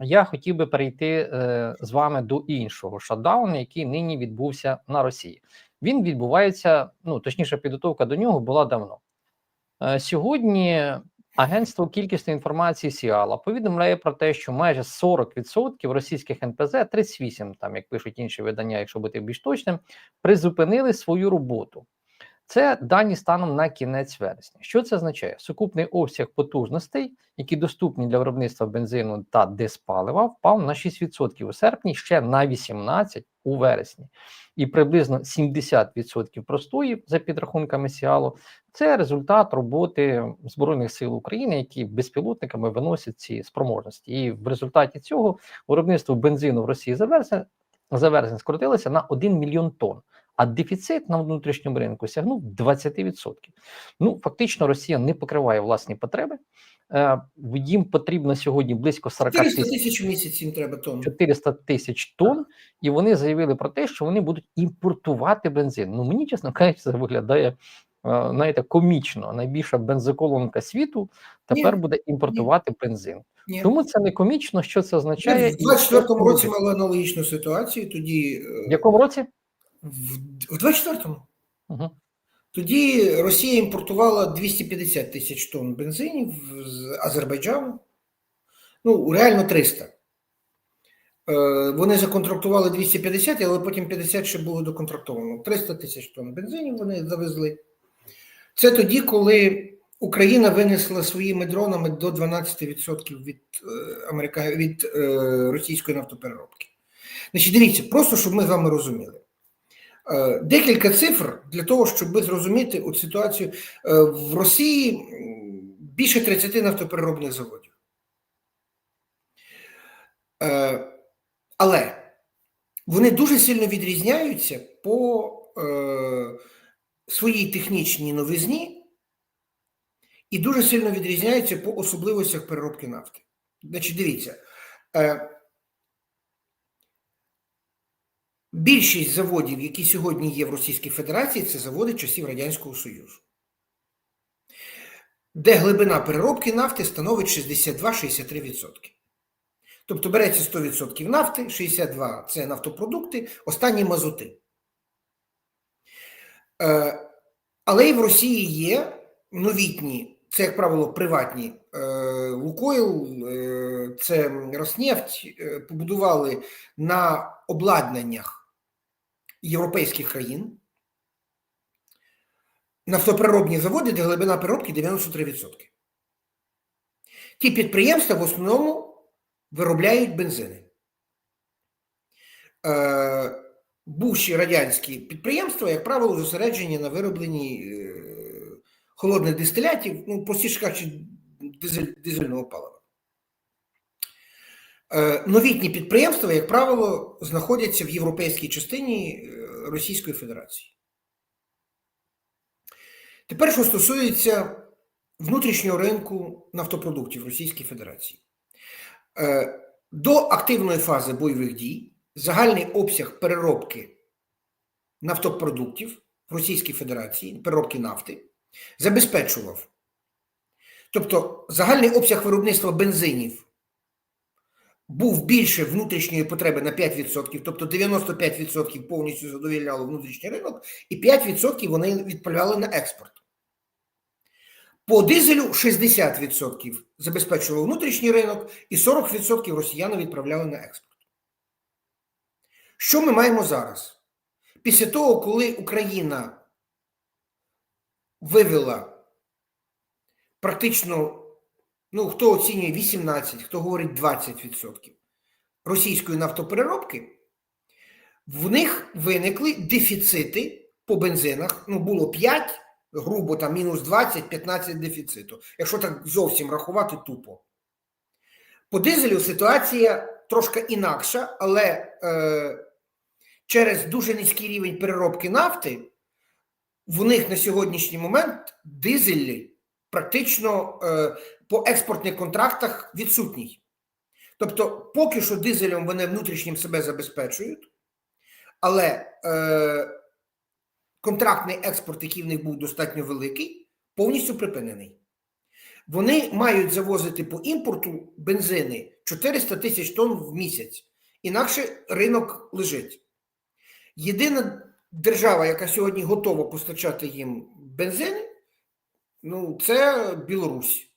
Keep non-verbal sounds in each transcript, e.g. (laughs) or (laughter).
я хотів би перейти е, з вами до іншого шатдауну, який нині відбувся на Росії. Він відбувається, ну точніше, підготовка до нього була давно. Е, сьогодні агентство кількісної інформації Сіала повідомляє про те, що майже 40% російських НПЗ, 38, там як пишуть інші видання, якщо бути більш точним, призупинили свою роботу. Це дані станом на кінець вересня. Що це означає? Сукупний обсяг потужностей, які доступні для виробництва бензину та диспалива, впав на 6% у серпні, ще на 18% у вересні, і приблизно 70% простої за підрахунками Сіалу. Це результат роботи збройних сил України, які безпілотниками виносять ці спроможності. І в результаті цього виробництво бензину в Росії за вересень, скоротилося на 1 мільйон тонн а дефіцит на внутрішньому ринку сягнув 20%. Ну, фактично, Росія не покриває власні потреби. Е, їм потрібно сьогодні близько 40 400 тисяч місяць їм треба тонн. 400 тисяч тонн, і вони заявили про те, що вони будуть імпортувати бензин. Ну мені чесно кажучи, це виглядає е, знаєте, комічно. Найбільша бензоколонка світу тепер Ні, буде імпортувати бензин. Ні. Тому це не комічно. Що це означає? В 24-му році мали аналогічну ситуацію. Тоді е, в якому році? В, в 24-му. Угу. Тоді Росія імпортувала 250 тисяч тонн бензинів з Азербайджану. Ну, реально 300. Е, Вони законтрактували 250, але потім 50 ще було доконтрактовано. 300 тисяч тонн бензинів вони завезли. Це тоді, коли Україна винесла своїми дронами до 12% від, е, Америка... від е, російської нафтопереробки. Значить, дивіться, просто щоб ми з вами розуміли. Е, Декілька цифр для того, щоб зрозуміти от ситуацію Е, в Росії більше 30 нафтопереробних заводів. Е, Але вони дуже сильно відрізняються по своїй технічній новизні і дуже сильно відрізняються по особливостях переробки нафти. Значить, дивіться. е, Більшість заводів, які сьогодні є в Російській Федерації, це заводи часів Радянського Союзу, де глибина переробки нафти становить 62-63%. Тобто береться 100% нафти, 62% це нафтопродукти, останні мазути. Е, Але і в Росії є новітні, це, як правило, приватні е, Лукойл, е, це Роснефть, побудували на обладнаннях європейських країн нафтопереробні заводи, де глибина переробки 93%. Ті підприємства в основному виробляють бензини. Е, бувші радянські підприємства, як правило, зосереджені на виробленні е, холодних дистилятів, ну, простіше кажучи, дизель, дизельного палива. Е, Новітні підприємства, як правило, знаходяться в європейській частині е, Російської Федерації. Тепер, що стосується внутрішнього ринку нафтопродуктів Російської Федерації. Е, До активної фази бойових дій загальний обсяг переробки нафтопродуктів в Російській Федерації, переробки нафти, забезпечував. Тобто загальний обсяг виробництва бензинів був більше внутрішньої потреби на 5%, тобто 95% повністю задовільняло внутрішній ринок, і 5% вони відправляли на експорт. По дизелю 60% забезпечував внутрішній ринок, і 40% росіяни відправляли на експорт. Що ми маємо зараз? Після того, коли Україна вивела практично ну, хто оцінює 18, хто говорить 20% російської нафтопереробки, в них виникли дефіцити по бензинах. Ну, було 5, грубо там мінус 20-15 дефіциту. Якщо так зовсім рахувати тупо. По дизелю ситуація трошки інакша, але е, через дуже низький рівень переробки нафти в них на сьогоднішній момент дизелі практично е, по експортних контрактах відсутній. Тобто, поки що дизелем вони внутрішнім себе забезпечують, але е, контрактний експорт, який в них був достатньо великий, повністю припинений. Вони мають завозити по імпорту бензини 400 тисяч тонн в місяць. Інакше ринок лежить. Єдина держава, яка сьогодні готова постачати їм бензини, ну, це Білорусь.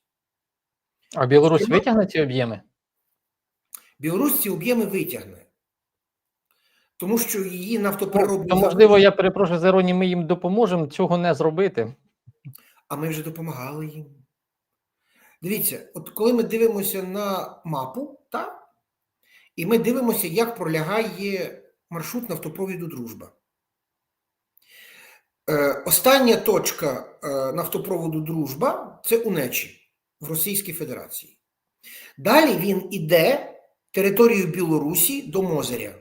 А Білорусь витягне ці об'єми? Білорусь ці об'єми витягне. Тому що її нафтопереробні то, можливо, я перепрошую за іронію, ми їм допоможемо цього не зробити. А ми вже допомагали їм. Дивіться, от коли ми дивимося на мапу, так? і ми дивимося, як пролягає маршрут нафтопровіду Дружба. Е, остання точка е, нафтопроводу Дружба це Унечі в Російській Федерації. Далі він іде територією Білорусі до Мозеря,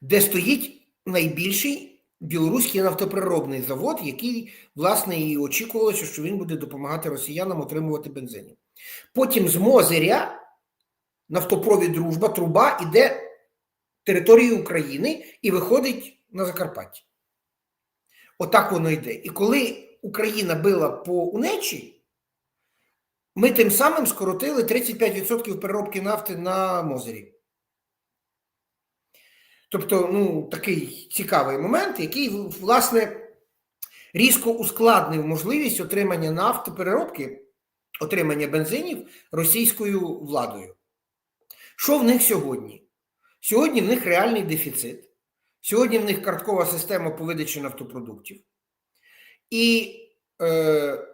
де стоїть найбільший білоруський нафтопереробний завод, який, власне, і очікувалося, що він буде допомагати росіянам отримувати бензинів. Потім з Мозеря нафтопровід Дружба, труба іде територією України і виходить на Закарпаття. Отак воно йде. І коли Україна била по Унечі, ми тим самим скоротили 35% переробки нафти на Мозері. Тобто, ну, такий цікавий момент, який, власне, різко ускладнив можливість отримання нафти, переробки, отримання бензинів російською владою. Що в них сьогодні? Сьогодні в них реальний дефіцит. Сьогодні в них карткова система по видачі нафтопродуктів. І, е,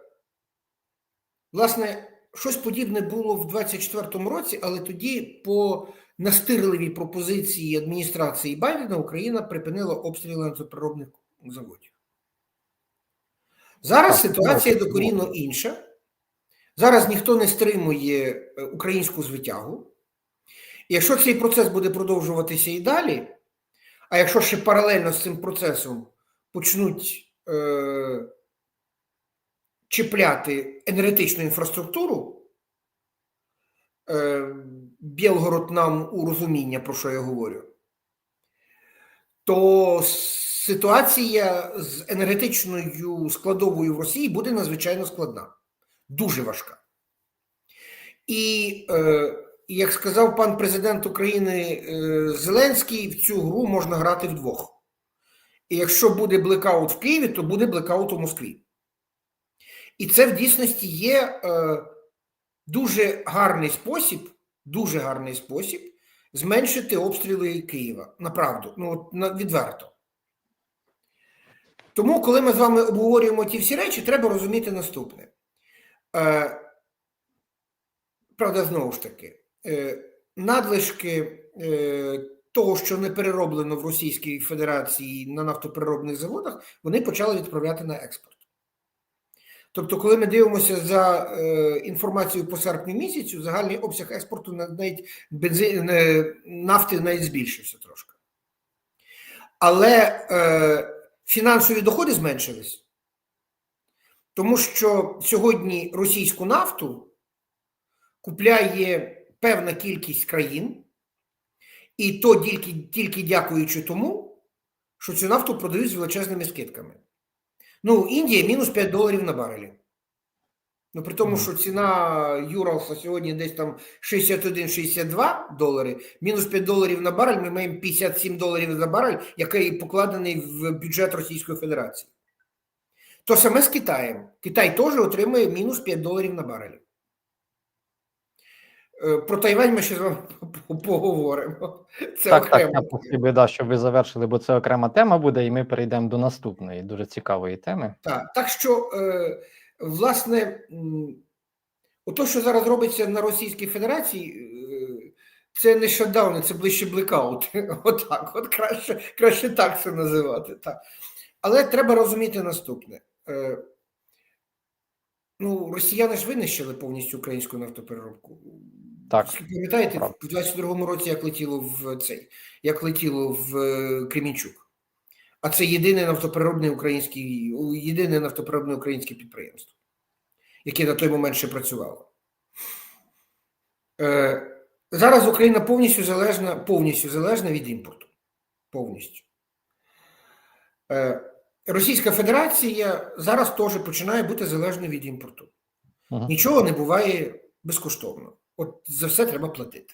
власне, щось подібне було в 2024 році, але тоді по настирливій пропозиції адміністрації Байдена Україна припинила обстріли нафтопереробних заводів. Зараз ситуація докорінно інша. Зараз ніхто не стримує е, українську звитягу. І якщо цей процес буде продовжуватися і далі, а якщо ще паралельно з цим процесом почнуть е, чіпляти енергетичну інфраструктуру, е, Білгород нам у розуміння, про що я говорю, то ситуація з енергетичною складовою в Росії буде надзвичайно складна, дуже важка. І, е, як сказав пан президент України е, Зеленський, в цю гру можна грати вдвох. І якщо буде блекаут в Києві, то буде блекаут у Москві. І це в дійсності є е, дуже гарний спосіб, дуже гарний спосіб зменшити обстріли Києва. Направду, ну відверто. Тому, коли ми з вами обговорюємо ті всі речі, треба розуміти наступне. Е, правда, знову ж таки, надлишки е, того, що не перероблено в Російській Федерації на нафтопереробних заводах, вони почали відправляти на експорт. Тобто, коли ми дивимося за е, інформацією по серпню місяцю, загальний обсяг експорту навіть бензин, е, нафти навіть збільшився трошки. Але е, фінансові доходи зменшились, тому що сьогодні російську нафту купляє певна кількість країн, і то тільки, тільки дякуючи тому, що цю нафту продають з величезними скидками. Ну, Індія мінус 5 доларів на барелі. Ну, при тому, що ціна Юралса сьогодні десь там 61-62 долари, мінус 5 доларів на барель, ми маємо 57 доларів за барель, який покладений в бюджет Російської Федерації. То саме з Китаєм. Китай теж отримує мінус 5 доларів на барель. Е, Про Тайвань ми ще з вами (laughs) поговоримо. Це так, так, я би, да, щоб ви завершили, бо це окрема тема буде, і ми перейдемо до наступної дуже цікавої теми. Так, так що, е, власне, ото, що зараз робиться на Російській Федерації, е, це не шатдауни, це ближче блекаут. (laughs) Отак, от краще, краще так це називати. Так. Але треба розуміти наступне. Е, ну, росіяни ж винищили повністю українську нафтопереробку. Так, Пам'ятаєте, в 22-му році як летіло в цей, як летіло в е, Кремінчук. А це єдине нафтопереробне українське, єдине нафтопереробне українське підприємство, яке на той момент ще працювало. Е, зараз Україна повністю залежна, повністю залежна від імпорту. Повністю. Е, Російська Федерація зараз теж починає бути залежною від імпорту. Мгм. Нічого не буває безкоштовно. От за все треба платити.